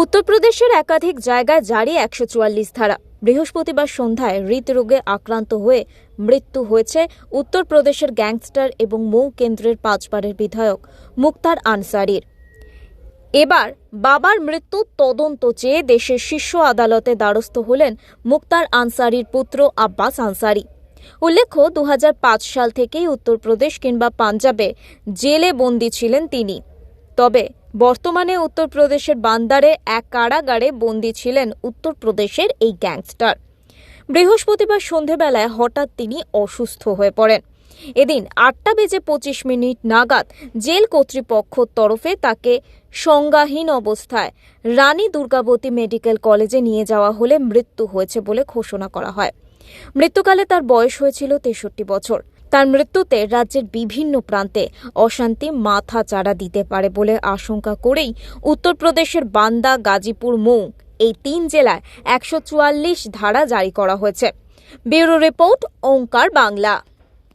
উত্তরপ্রদেশের একাধিক জায়গায় জারি একশো চুয়াল্লিশ ধারা। বৃহস্পতিবার সন্ধ্যায় হৃদরোগে আক্রান্ত হয়ে মৃত্যু হয়েছে উত্তরপ্রদেশের গ্যাংস্টার এবং মৌ কেন্দ্রের পাঁচবারের বিধায়ক মুক্তার আনসারির। এবার বাবার মৃত্যুর তদন্ত চেয়ে দেশের শীর্ষ আদালতে দ্বারস্থ হলেন মুক্তার আনসারির পুত্র আব্বাস আনসারি। উল্লেখ্য দু হাজার পাঁচ সাল থেকেই উত্তরপ্রদেশ কিংবা পাঞ্জাবে জেলে বন্দী ছিলেন তিনি। তবে বর্তমানে উত্তরপ্রদেশের বান্দারে এক কারাগারে বন্দী ছিলেন উত্তরপ্রদেশের এই গ্যাংস্টার। বৃহস্পতিবার সন্ধেবেলায় হঠাৎ তিনি অসুস্থ হয়ে পড়েন। এদিন আটটা বেজে পঁচিশ মিনিট নাগাদ জেল কর্তৃপক্ষর তরফে তাকে সংজ্ঞাহীন অবস্থায় রানী দুর্গাবতী মেডিকেল কলেজে নিয়ে যাওয়া হলে মৃত্যু হয়েছে বলে ঘোষণা করা হয়। মৃত্যুকালে তার বয়স হয়েছিল তেষট্টি বছর। তার মৃত্যুতে রাজ্যের বিভিন্ন প্রান্তে অশান্তি মাথা চাড়া দিতে পারে বলে আশঙ্কা করেই উত্তরপ্রদেশের বান্দা, গাজীপুর, মৌ এই তিন জেলায় একশো চুয়াল্লিশ ধারা জারি করা হয়েছে। Bureau report, Omkar Bangla.